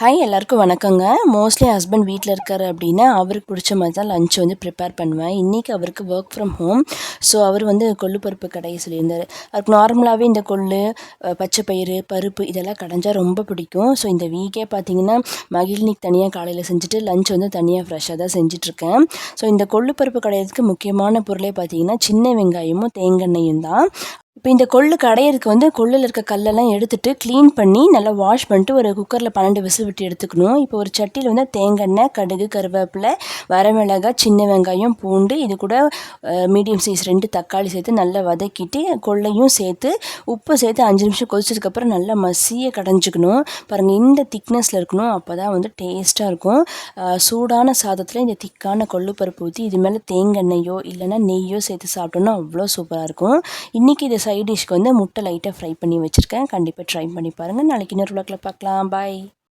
Hi எல்லாருக்கும் வணக்கங்க. Mostly husband வீட்டில் இருக்கார் அப்படின்னா அவருக்கு பிடிச்ச மாதிரி தான் லஞ்ச் வந்து ப்ரிப்பேர் பண்ணுவேன். இன்றைக்கி அவருக்கு ஒர்க் ஃப்ரம் ஹோம் ஸோ அவர் வந்து கொள்ளு பருப்பு கடையை சொல்லியிருந்தார். அவருக்கு நார்மலாகவே இந்த கொள்ளு பச்சை பயிறு பருப்பு இதெல்லாம் கடைஞ்சால் ரொம்ப பிடிக்கும். ஸோ இந்த வீக்கே பார்த்தீங்கன்னா மகிழ்நிக் தனியாக காலையில் செஞ்சுட்டு லஞ்ச் வந்து தனியாக ஃப்ரெஷ்ஷாக தான் செஞ்சிட்ருக்கேன். ஸோ இந்த கொள்ளு பருப்பு கடையிறதுக்கு முக்கியமான பொருளே பார்த்தீங்கன்னா சின்ன வெங்காயமும் தேங்காய்யும் தான். இப்போ இந்த கொள்ளு கடையிறதுக்கு வந்து கொள்ளில் இருக்க கல்லெல்லாம் எடுத்துட்டு க்ளீன் பண்ணி நல்லா வாஷ் பண்ணிட்டு ஒரு குக்கரில் பன்னெண்டு விசில் விட்டு எடுத்துக்கணும். இப்போ ஒரு சட்டியில் வந்து தேங்காய் கடுகு கருவேப்பிலை வரமிளகாய் சின்ன வெங்காயம் பூண்டு இது கூட மீடியம் சைஸ் ரெண்டு தக்காளி சேர்த்து நல்லா வதக்கிட்டு கொள்ளையும் சேர்த்து உப்பு சேர்த்து அஞ்சு நிமிஷம் கொதிச்சதுக்கப்புறம் நல்லா மசிய கடைஞ்சிக்கணும். பாருங்கள் இந்த திக்னஸில் இருக்கணும் அப்போ தான் வந்து டேஸ்ட்டாக இருக்கும். சூடான சாதத்தில் இந்த திக்கான கொள்ளுப்பருப்பு ஊற்றி இது மேலே தேங்காய் எண்ணெயோ இல்லைன்னா நெய்யோ சேர்த்து சாப்பிட்டோன்னா அவ்வளோ சூப்பராக இருக்கும். இன்றைக்கி இதை சைட் டிஷ்க்கு வந்து முட்டை லைட்டாக ஃப்ரை பண்ணி வச்சுருக்கேன். கண்டிப்பாக ட்ரை பண்ணி பாருங்கள் நாளைக்கு இன்னொரு விளக்கில் பார்க்கலாம். பாய்